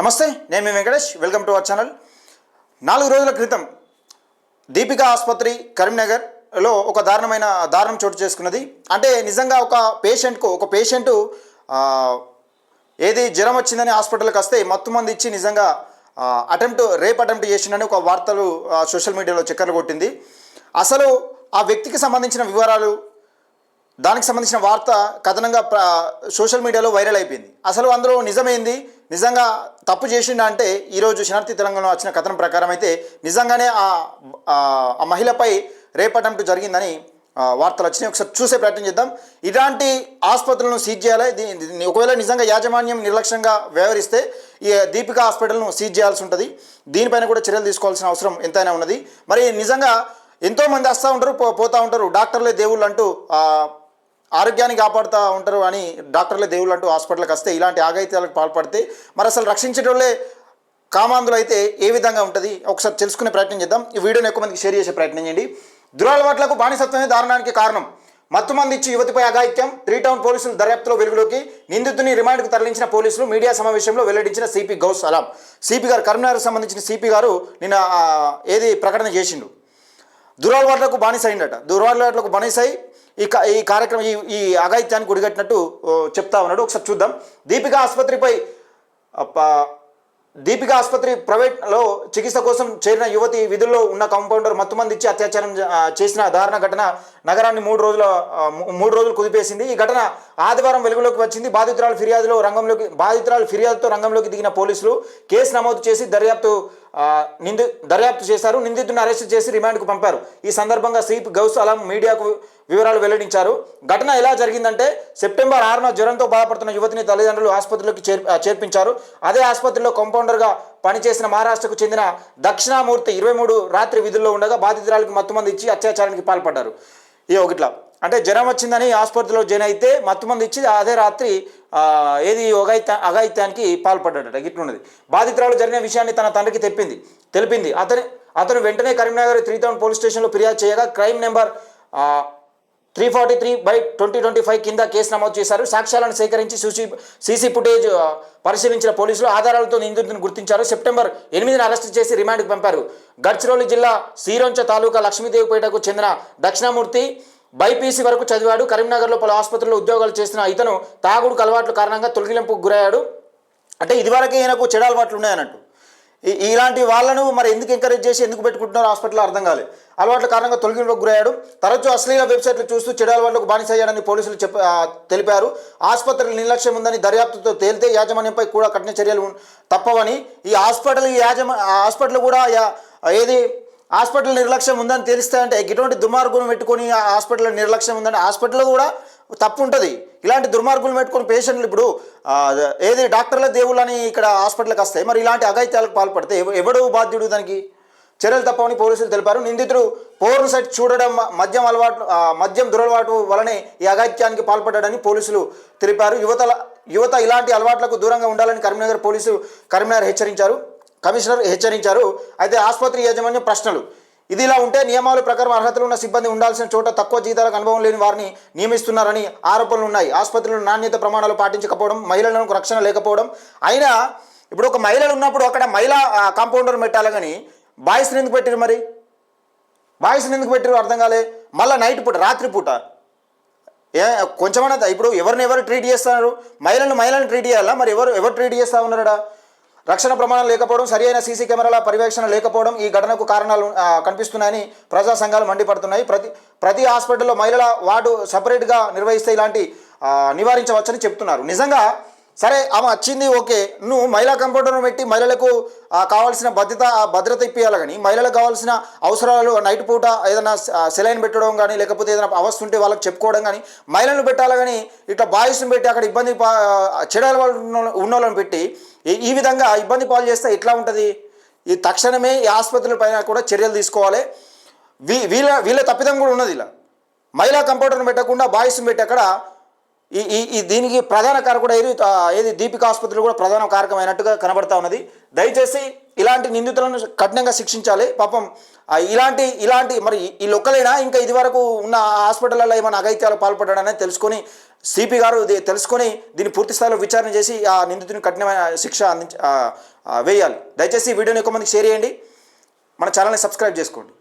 నమస్తే నేను మీ Venkatesh. Welcome to our channel నాలుగు రోజుల క్రితం దీపికా ఆసుపత్రి కరీంనగర్లో ఒక దారుణమైన దారుణం చోటు చేసుకున్నది. అంటే నిజంగా ఒక పేషెంట్కు ఒక పేషెంటు ఏది జ్వరం వచ్చిందని హాస్పిటల్కి వస్తే మొత్తం మంది ఇచ్చి నిజంగా అటెంప్ట్ రేప్ అటెంప్ట్ చేసిండని ఒక వార్తలు సోషల్ మీడియాలో చక్కర్లు కొట్టింది. అసలు ఆ వ్యక్తికి సంబంధించిన వివరాలు దానికి సంబంధించిన వార్త కథనంగా సోషల్ మీడియాలో వైరల్ అయిపోయింది. అసలు అందులో నిజమైంది? నిజంగా తప్పు చేసిండ అంటే ఈరోజు శనార్థి తెలంగాణలో వచ్చిన కథనం ప్రకారం అయితే నిజంగానే ఆ ఆ- మహిళపై రేప్ అటెంప్ట్ జరిగిందని వార్తలు వచ్చినాయి. ఒకసారి చూసే ప్రయత్నం చేద్దాం. ఇలాంటి ఆసుపత్రులను సీజ్ చేయాలి. దీని ఒకవేళ నిజంగా యాజమాన్యం నిర్లక్ష్యంగా వ్యవహరిస్తే ఈ దీపికా హాస్పిటల్ను సీజ్ చేయాల్సి ఉంటుంది. దీనిపైన కూడా చర్యలు తీసుకోవాల్సిన అవసరం ఎంతైనా ఉన్నది. మరి నిజంగా ఎంతోమంది వస్తూ ఉంటారు పో పోతూ ఉంటారు. డాక్టర్లే దేవుళ్ళు అంటూ ఆరోగ్యాన్ని కాపాడుతూ ఉంటారు అని డాక్టర్లే దేవుళ్ళు అంటూ హాస్పిటల్కి వస్తే ఇలాంటి ఆగైత్యాలకు పాల్పడితే మరి అసలు రక్షించేటోళ్ళే కామాంధులు అయితే ఏ విధంగా ఉంటుంది? ఒకసారి తెలుసుకునే ప్రయత్నం చేద్దాం. ఈ వీడియోని ఎక్కువ మందికి షేర్ చేసే ప్రయత్నం చేయండి. దురలవాట్లకు బానిసత్వమే దారుణానికి కారణం. మత్తుమంది ఇచ్చి యువతిపై అఘాయిత్యం త్రీ టౌన్ పోలీసులు దర్యాప్తులో వెలుగులోకి నిందితుని రిమాండ్కు తరలించిన పోలీసులు మీడియా సమావేశంలో వెల్లడించిన సిపి గౌస్ అలాం సిపి గారు కరీంనగర్ సంబంధించిన సిపి గారు నిన్న ఏది ప్రకటన చేసిండు. దురలవాట్లకు బానిస అయిందట దురలవాట్లకు బానిసై ఈ ఈ కార్యక్రమం ఈ ఈ అఘాయిత్యానికి గుడిగట్టినట్టు చెప్తా ఉన్నాడు. ఒకసారి చూద్దాం. దీపిక ఆసుపత్రిపై దీపిక ఆసుపత్రి ప్రైవేట్లో చికిత్స కోసం చేరిన యువతి విధుల్లో ఉన్న కాంపౌండర్ మత్తుమంది ఇచ్చి అత్యాచారం చేసిన దారుణ ఘటన నగరాన్ని మూడు రోజుల మూడు రోజులు కుదిపేసింది. ఈ ఘటన ఆదివారం వెలుగులోకి వచ్చింది. బాధితురాలు ఫిర్యాదులో రంగంలోకి బాధితురాలు ఫిర్యాదుతో రంగంలోకి దిగిన పోలీసులు కేసు నమోదు చేసి దర్యాప్తు నింది దర్యాప్తు చేశారు నిందితుడిని అరెస్ట్ చేసి రిమాండ్కు పంపారు. ఈ సందర్భంగా సీప్ గౌస్ అలాం మీడియాకు వివరాలు వెల్లడించారు. ఘటన ఎలా జరిగిందంటే సెప్టెంబర్ ఆరున జ్వరంతో బాధపడుతున్న యువతిని తల్లిదండ్రులు ఆసుపత్రిలోకి చేర్ చేర్పించారు. అదే ఆసుపత్రిలో కాంపౌండర్గా పనిచేసిన మహారాష్ట్రకు చెందిన దక్షిణామూర్తి ఇరవై మూడు రాత్రి విధుల్లో ఉండగా బాధితురాలకు మత్తుమంది ఇచ్చి అత్యాచారానికి పాల్పడ్డారు. ఈ ఒకట్లా అంటే జ్వరం వచ్చిందని ఆసుపత్రిలో జైన్ అయితే మత్తు మంది ఇచ్చి అదే రాత్రి ఏది అఘాయిత్య అఘాయిత్యానికి పాల్పడ్డాడట గిట్లున్నది. బాధితురాలు జరిగిన విషయాన్ని తన తండ్రికి తెప్పింది. తెలిపింది. అతని అతను వెంటనే కరీంనగర్ త్రీ టౌన్ పోలీస్ స్టేషన్లో ఫిర్యాదు చేయగా crime number three forty three by twenty twenty five కింద కేసు నమోదు చేశారు. సాక్ష్యాలను సేకరించి సూసి సీసీ ఫుటేజ్ పరిశీలించిన పోలీసులు ఆధారాలతో నిందితులను గుర్తించారు. సెప్టెంబర్ ఎనిమిదిన అరెస్టు చేసి రిమాండ్కి పంపారు. గడ్చిరోలి జిల్లా సీరొంచ తాలూకా లక్ష్మీదేవిపేటకు చెందిన దక్షిణామూర్తి బైపీసీ వరకు చదివాడు కరీంనగర్లో పలు ఆసుపత్రుల్లో ఉద్యోగాలు చేసిన ఇతను తాగుడుకు అలవాట్ల కారణంగా తొలగింపుకు గురయ్యాడు. అంటే ఇదివరకే ఈయనకు చెడు అలవాట్లు ఉన్నాయన్నట్టు. ఇలాంటి వాళ్ళను మరి ఎందుకు ఎంకరేజ్ చేసి ఎందుకు పెట్టుకుంటున్నారో హాస్పిటల్లో అర్థం కాలేదు అలవాట్ల కారణంగా తొలగింపుకు గురయ్యాడు. తరచూ అశ్లీల వెబ్సైట్లు చూస్తూ చెడు అలవాట్లకు బానిసయ్యాడని పోలీసులు చెప్ప తెలిపారు. ఆసుపత్రుల నిర్లక్ష్యం ఉందని దర్యాప్తుతో తేలితే యాజమాన్యంపై కూడా కఠిన చర్యలు తప్పవని ఈ హాస్పిటల్ ఈ యాజమా హాస్పిటల్ కూడా యా- ఏది హాస్పిటల్ నిర్లక్ష్యం ఉందని తెలిస్తే ఇటువంటి దుర్మార్గులు పెట్టుకొని హాస్పిటల్ నిర్లక్ష్యం ఉందని హాస్పిటల్లో కూడా తప్పు ఉంటుంది. ఇలాంటి దుర్మార్గులు పెట్టుకుని పేషెంట్లు ఇప్పుడు ఏది డాక్టర్ల దేవుళ్ళని ఇక్కడ హాస్పిటల్కి వస్తాయి. మరి ఇలాంటి అఘాయిత్యాలకు పాల్పడితే ఎవడు బాధ్యుడు దానికి? చర్యలు తప్పవని పోలీసులు తెలిపారు. నిందితుడు పోర్న్ సైట్ చూడడం మద్యం అలవాటు మద్యం దురలవాటు వలనే ఈ అఘాయిత్యానికి పాల్పడ్డాడని పోలీసులు తెలిపారు. యువతల యువత ఇలాంటి అలవాట్లకు దూరంగా ఉండాలని కరీంనగర్ పోలీసు కరీంనగర్ హెచ్చరించారు. కమిషనర్ హెచ్చరించారు. అయితే ఆసుపత్రి యాజమాన్యం ప్రశ్నలు. ఇది ఇలా ఉంటే నియమాల ప్రకారం అర్హతలు ఉన్న సిబ్బంది ఉండాల్సిన చోట తక్కువ జీతాలకు అనుభవం లేని వారిని నియమిస్తున్నారని ఆరోపణలు ఉన్నాయి. ఆసుపత్రులు నాణ్యత ప్రమాణాలు పాటించకపోవడం మహిళలకు రక్షణ లేకపోవడం. అయినా ఇప్పుడు ఒక మహిళలు ఉన్నప్పుడు అక్కడ మహిళా కాంపౌండర్ పెట్టాలి కానీ బాయ్స్ని ఎందుకు పెట్టారు మరి? బాయ్స్ని ఎందుకు పెట్టారు అర్థం కాలే. మళ్ళీ నైట్ పూట రాత్రి పూట. ఏ కొంచెమన్నా ఇప్పుడు ఎవరిని ఎవరు ట్రీట్ చేస్తున్నారు? మహిళలను మహిళలను ట్రీట్ చేయాలా? మరి ఎవరు ఎవరు ట్రీట్ చేస్తూ ఉన్నారా రక్షణ ప్రమాణం లేకపోవడం సరి అయిన సీసీ కెమెరాల పర్యవేక్షణ లేకపోవడం ఈ ఘటనకు కారణాలు కనిపిస్తున్నాయని ప్రజా సంఘాలు మండిపడుతున్నాయి. ప్రతి ప్రతి హాస్పిటల్లో మహిళల వార్డు సపరేట్గా నిర్వహిస్తే ఇలాంటి నివారించవచ్చని చెప్తున్నారు. నిజంగా సరే ఆమె వచ్చింది ఓకే. నువ్వు మహిళా కంపౌండర్ను పెట్టి మహిళలకు కావాల్సిన భద్రత భద్రత ఇప్పియాలి కానీ మహిళలకు కావాల్సిన అవసరాలు నైట్ పూట ఏదైనా సెలైన్ పెట్టడం కానీ లేకపోతే ఏదైనా అవస్థ ఉంటే వాళ్ళకి చెప్పుకోవడం కానీ మహిళలను పెట్టాలి కానీ ఇట్లా బాయ్స్ని పెట్టి అక్కడ ఇబ్బంది పా చెడాల వాళ్ళు ఉన్న వాళ్ళని పెట్టి ఈ- విధంగా ఇబ్బంది పాలు చేస్తే ఎట్లా ఉంటుంది? ఈ తక్షణమే ఈ ఆసుపత్రులపైన కూడా చర్యలు తీసుకోవాలి. వీ వీళ్ళ వీళ్ళ తప్పిదం కూడా ఉన్నది ఇలా. మహిళా కంపౌండర్ను పెట్టకుండా బాయ్స్ని పెట్టి అక్కడ ఈ ఈ ఈ దీనికి ప్రధాన కారకుడు ఏది ఏది దీపిక ఆసుపత్రి కూడా ప్రధాన కారకమైనట్టుగా కనబడతా ఉన్నది. దయచేసి ఇలాంటి నిందితులను కఠినంగా శిక్షించాలి. పాపం ఇలాంటి ఇలాంటి మరి ఈ లొక్కలైనా? ఇంకా ఇదివరకు ఉన్న హాస్పిటల్లో ఏమైనా అగైత్యాలు పాల్పడ్డాడని తెలుసుకొని సిపి గారు తెలుసుకొని దీన్ని పూర్తి స్థాయిలో విచారణ చేసి ఆ నిందితుని కఠినమైన శిక్ష అందించ వేయాలి. దయచేసి వీడియోని ఎక్కువ మందికి షేర్ చేయండి. మన ఛానల్ని సబ్స్క్రైబ్ చేసుకోండి.